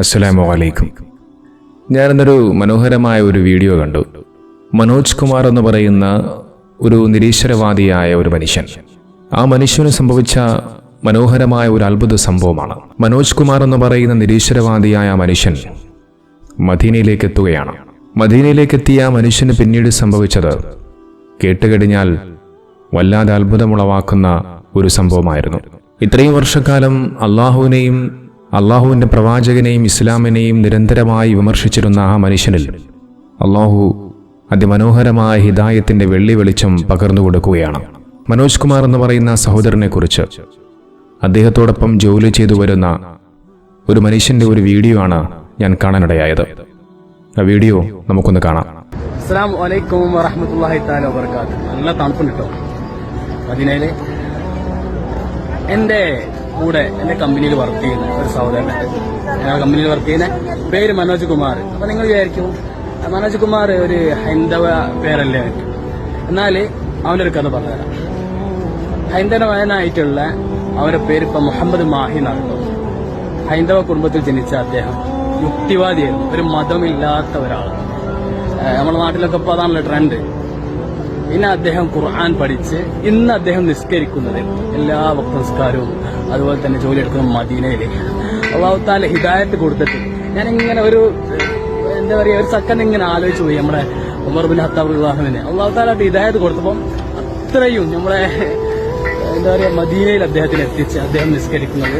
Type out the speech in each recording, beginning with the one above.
അസ്സലാമു അലൈക്കും. ഞാനിന്നൊരു മനോഹരമായ ഒരു വീഡിയോ കണ്ടു. മനോജ് കുമാർ എന്ന് പറയുന്ന ഒരു നിരീശ്വരവാദിയായ ഒരു മനുഷ്യൻ. ആ മനുഷ്യന് സംഭവിച്ച മനോഹരമായ ഒരു അത്ഭുത സംഭവമാണ്. മനോജ് കുമാർ എന്ന് പറയുന്ന നിരീശ്വരവാദിയായ മനുഷ്യൻ മദീനയിലേക്ക് എത്തുകയാണ്. മദീനയിലേക്ക് എത്തിയ ആ മനുഷ്യന് പിന്നീട് സംഭവിച്ചത് കേട്ടുകഴിഞ്ഞാൽ വല്ലാതെ അത്ഭുതമുളവാക്കുന്ന ഒരു സംഭവമായിരുന്നു. ഇത്രയും വർഷക്കാലം അള്ളാഹുവിനെയും അള്ളാഹുവിന്റെ പ്രവാചകനെയും ഇസ്ലാമിനെയും നിരന്തരമായി വിമർശിച്ചിരുന്ന ആ മനുഷ്യനിൽ അള്ളാഹു അതിമനോഹരമായ ഹിദായത്തിന്റെ വെള്ളി വെളിച്ചം പകർന്നു കൊടുക്കുകയാണ്. മനോജ് കുമാർ എന്ന് പറയുന്ന സഹോദരനെക്കുറിച്ച് അദ്ദേഹത്തോടൊപ്പം ജോലി ചെയ്തു വരുന്ന ഒരു മനുഷ്യന്റെ ഒരു വീഡിയോ ആണ് ഞാൻ കാണാനിടയായത്. ആ വീഡിയോ നമുക്കൊന്ന് കാണാം. അസ്സാം വലൈക്കും വറഹമത്തല്ലാഹി താല വർക്കാത്ത് നല്ല തണുപ്പുണ്ട് കേട്ടോ മദീനയിൽ. എന്റെ കൂടെ എന്റെ കമ്പനിയിൽ വർക്ക് ചെയ്യുന്ന ഒരു സഹോദരൻ. ഞങ്ങളുടെ കമ്പനിയിൽ വർക്ക് ചെയ്യുന്ന പേര് മനോജ് കുമാർ. അപ്പൊ നിങ്ങൾ വിചാരിക്കും മനോജ് കുമാർ ഒരു ഹൈന്ദവ പേരല്ലേ എന്നാൽ എന്നാൽ അവനൊരു കഥ പറഞ്ഞുതരാം. ഹൈന്ദവനായിട്ടുള്ള അവരുടെ പേര് ഇപ്പൊ മുഹമ്മദ് മാഹി കേട്ടോ. ഹൈന്ദവ കുടുംബത്തിൽ ജനിച്ച അദ്ദേഹം യുക്തിവാദിയായിരുന്നു. ഒരു മതമില്ലാത്ത ഒരാൾ നമ്മുടെ നാട്ടിലൊക്കെ ഇപ്പൊ അതാണല്ലോ ട്രെൻഡ് പിന്നെ അദ്ദേഹം ഖുർആൻ പഠിച്ച് ഇന്ന് അദ്ദേഹം നിസ്കരിക്കുന്നത് എല്ലാ ഭക്ത നിസ്കാരവും അതുപോലെ തന്നെ ജോലി എടുക്കുന്ന മദീനയിൽ അള്ളാഹുത്താല ഹിദായത്ത് കൊടുത്തിട്ട് ഇങ്ങനെ ഒരു എന്താ പറയുക ഒരു സെക്കൻഡ് ഇങ്ങനെ ആലോചിച്ചു പോയി നമ്മുടെ ഉമർ ബിൻ ഹത്താബ് വിവാഹമിന് അള്ളാഹുത്താല ഹിദായത്ത് കൊടുത്തപ്പം അത്രയും നമ്മുടെ എന്താ പറയുക മദീനയിൽ അദ്ദേഹത്തിന് എത്തിച്ച് അദ്ദേഹം നിസ്കരിക്കുന്നത്.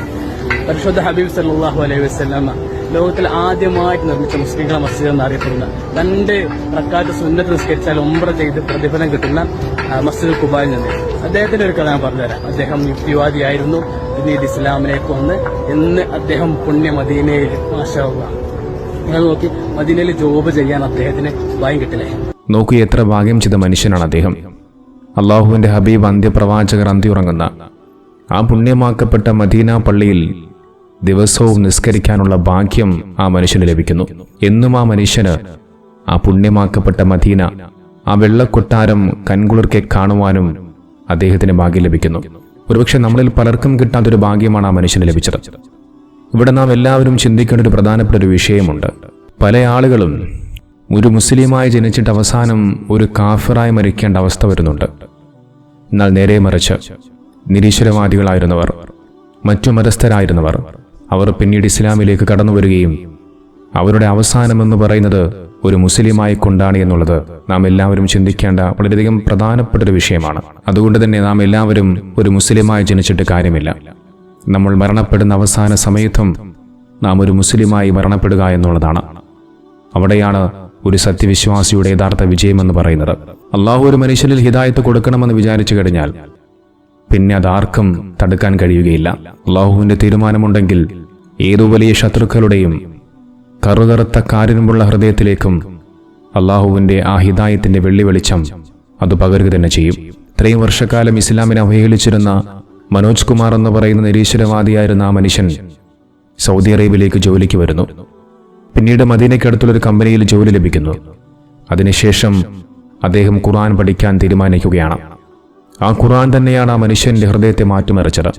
പരിശുദ്ധ ഹബീബ് സല്ലാഹു അലൈഹി വസ്ലാമ ലോകത്തിൽ ആദ്യമായിട്ട് നിർമ്മിച്ച മുസ്ലിങ്ങളെ മസ്ജിദ് എന്നറിയപ്പെടുന്ന രണ്ട് പ്രക്കാറ്റ് സുന്നത്ത് നിസ്കരിച്ചാൽ ഒമ്പറ ചെയ്ത് പ്രതിഫലം കിട്ടുന്ന മസ്ജിദ് കുബായിൽ നിന്ന്. അദ്ദേഹത്തിന്റെ ഒരു കഥ ഞാൻ പറഞ്ഞുതരാം. അദ്ദേഹം യുക്തിവാദിയായിരുന്നു. പിന്നീട് ഇസ്ലാമിലേക്ക് വന്ന് ഇന്ന് അദ്ദേഹം പുണ്യ മദീനയിൽ മാഷാ നിങ്ങൾ നോക്കി മദീനയിൽ ജോബ് ചെയ്യാൻ അദ്ദേഹത്തിന് ഭയം കിട്ടില്ലേ? നോക്കൂ എത്ര ഭാഗ്യം ചെയ്ത മനുഷ്യനാണ് അദ്ദേഹം. അള്ളാഹുവിന്റെ ഹബീബ് അന്ത്യപ്രവാചകർ അന്തിയുറങ്ങുന്ന ആ പുണ്യമാക്കപ്പെട്ട മദീന പള്ളിയിൽ ദിവസവും നിസ്കരിക്കാനുള്ള ഭാഗ്യം ആ മനുഷ്യന് ലഭിക്കുന്നു. എന്നും ആ മനുഷ്യന് ആ പുണ്യമാക്കപ്പെട്ട മദീന ആ വെള്ളക്കൊട്ടാരം കൺകുളിർക്കെ കാണുവാനും അദ്ദേഹത്തിന് ഭാഗ്യം ലഭിക്കുന്നു. ഒരുപക്ഷെ നമ്മളിൽ പലർക്കും കിട്ടാത്തൊരു ഭാഗ്യമാണ് ആ മനുഷ്യന് ലഭിച്ചത്. ഇവിടെ നാം എല്ലാവരും ചിന്തിക്കേണ്ട ഒരു പ്രധാനപ്പെട്ട ഒരു വിഷയമുണ്ട്. പല ആളുകളും ഒരു മുസ്ലിമായി ജനിച്ചിട്ട് അവസാനം ഒരു കാഫിറായി മരിക്കേണ്ട അവസ്ഥ വരുന്നുണ്ട്. എന്നാൽ നേരെ മറിച്ച് നിരീശ്വരവാദികളായിരുന്നവർ മറ്റു മതസ്ഥരായിരുന്നവർ അവർ പിന്നീട് ഇസ്ലാമിലേക്ക് കടന്നു വരികയും അവരുടെ അവസാനമെന്ന് പറയുന്നത് ഒരു മുസ്ലിമായി കൊണ്ടാണ് എന്നുള്ളത്. നാം എല്ലാവരും ചിന്തിക്കേണ്ട വളരെയധികം പ്രധാനപ്പെട്ട ഒരു വിഷയമാണ്. അതുകൊണ്ട് തന്നെ നാം എല്ലാവരും ഒരു മുസ്ലിമായി ജനിച്ചിട്ട് കാര്യമില്ല. നമ്മൾ മരണപ്പെടുന്ന അവസാന സമയത്തും നാം ഒരു മുസ്ലിമായി മരണപ്പെടുക എന്നുള്ളതാണ്. അവിടെയാണ് ഒരു സത്യവിശ്വാസിയുടെ യഥാർത്ഥ വിജയമെന്ന് പറയുന്നത്. അള്ളാഹു ഒരു മനുഷ്യനിൽ ഹിതായത്ത് കൊടുക്കണമെന്ന് വിചാരിച്ചു കഴിഞ്ഞാൽ പിന്നെ അതാർക്കും തടുക്കാൻ കഴിയുകയില്ല. അള്ളാഹുവിന്റെ തീരുമാനമുണ്ടെങ്കിൽ ഏതു വലിയ ശത്രുക്കളുടെയും കറുകറുത്ത കാരിനുമുള്ള ഹൃദയത്തിലേക്കും അള്ളാഹുവിന്റെ ആ ഹിതായത്തിന്റെ വെള്ളി വെളിച്ചം അത് പകരുക തന്നെ ചെയ്യും. ഇത്രയും വർഷക്കാലം ഇസ്ലാമിനെ അവഹേളിച്ചിരുന്ന മനോജ് കുമാർ എന്ന് പറയുന്ന നിരീശ്വരവാദിയായിരുന്ന ആ മനുഷ്യൻ സൗദി അറേബ്യയിലേക്ക് ജോലിക്ക് വരുന്നു. പിന്നീട് മദീനയ്ക്കടുത്തുള്ളൊരു കമ്പനിയിൽ ജോലി ലഭിക്കുന്നു. അതിനുശേഷം അദ്ദേഹം ഖുർആൻ പഠിക്കാൻ തീരുമാനിക്കുകയാണ്. ആ ഖുർആൻ തന്നെയാണ് ആ മനുഷ്യന്റെ ഹൃദയത്തെ മാറ്റിമറിച്ചത്.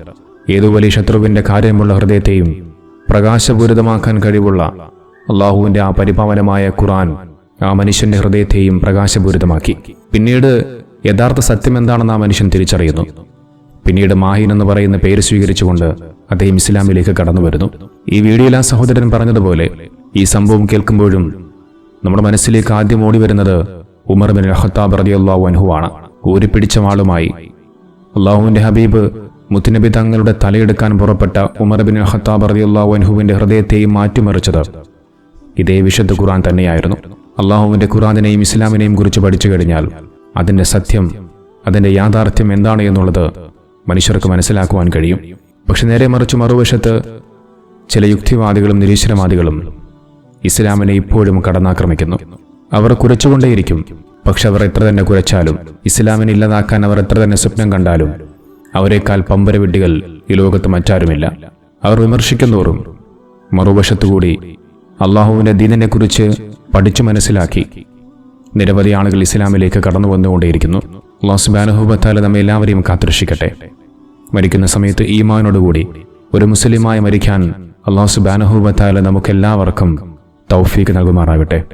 ഏതു വലിയ ശത്രുവിന്റെ കാര്യമുള്ള ഹൃദയത്തെയും പ്രകാശപൂരിതമാക്കാൻ കഴിവുള്ള അള്ളാഹുവിന്റെ ആ പരിപാവനമായ ഖുറാൻ ആ മനുഷ്യന്റെ ഹൃദയത്തെയും പ്രകാശപൂരിതമാക്കി. പിന്നീട് യഥാർത്ഥ സത്യം എന്താണെന്ന് ആ മനുഷ്യൻ തിരിച്ചറിയുന്നു. പിന്നീട് മാഹിൻ എന്ന് പറയുന്ന പേര് സ്വീകരിച്ചുകൊണ്ട് അദ്ദേഹം ഇസ്ലാമിലേക്ക് കടന്നു വരുന്നു. ഈ വീഡിയോയിൽ ആ സഹോദരൻ പറഞ്ഞതുപോലെ ഈ സംഭവം കേൾക്കുമ്പോഴും നമ്മുടെ മനസ്സിലേക്ക് ആദ്യം ഓടി വരുന്നത് ഉമർ ബിൻ ഖത്താബ് റളിയല്ലാഹു അനുഹുവാണ് ഊരിപ്പിടിച്ച ആളുമായി അള്ളാഹുവിന്റെ ഹബീബ് മുത്തുനബി തങ്ങളുടെ തലയെടുക്കാൻ പുറപ്പെട്ട ഉമർ ബിൻ ഖത്താബ് റളിയല്ലാഹു അൻഹുവിന്റെ ഹൃദയത്തെയും മാറ്റിമറിച്ചത്. ഇതേ വിശുദ്ധ ഖുറാൻ തന്നെയായിരുന്നു. അള്ളാഹുവിന്റെ ഖുറാനിനെയും ഇസ്ലാമിനെയും കുറിച്ച് പഠിച്ചു കഴിഞ്ഞാൽ അതിന്റെ സത്യം അതിന്റെ യാഥാർത്ഥ്യം എന്താണ് എന്നുള്ളത് മനുഷ്യർക്ക് മനസ്സിലാക്കുവാൻ കഴിയും. പക്ഷെ നേരെ മറിച്ച് മറുവശത്ത് ചില യുക്തിവാദികളും നിരീശ്വരവാദികളും ഇസ്ലാമിനെ ഇപ്പോഴും കടന്നാക്രമിക്കുന്നു. അവർ കുരച്ചുകൊണ്ടേയിരിക്കും. പക്ഷെ അവർ എത്ര തന്നെ കുരച്ചാലും ഇസ്ലാമിനെ ഇല്ലാതാക്കാൻ അവർ എത്ര തന്നെ സ്വപ്നം കണ്ടാലും അവരെക്കാൾ പമ്പരവിഡ്ഢികൾ ഈ ലോകത്ത് മറ്റാരുമില്ല. അവർ വിമർശിക്കുന്നോറും മറുവശത്തുകൂടി അള്ളാഹുവിന്റെ ദീനിനെക്കുറിച്ച് പഠിച്ചു മനസ്സിലാക്കി നിരവധി ആളുകൾ ഇസ്ലാമിലേക്ക് കടന്നു വന്നുകൊണ്ടേയിരിക്കുന്നു. അള്ളാഹു സുബാനുഹൂബത്താല നമ്മെ എല്ലാവരെയും കാത്തുരക്ഷിക്കട്ടെ. മരിക്കുന്ന സമയത്ത് ഈമാനോടുകൂടി ഒരു മുസ്ലിമായി മരിക്കാൻ അള്ളാഹു സുബാനഹുബത്തായാലും നമുക്കെല്ലാവർക്കും തൗഫീക്ക് നൽകുമാറാകട്ടെ.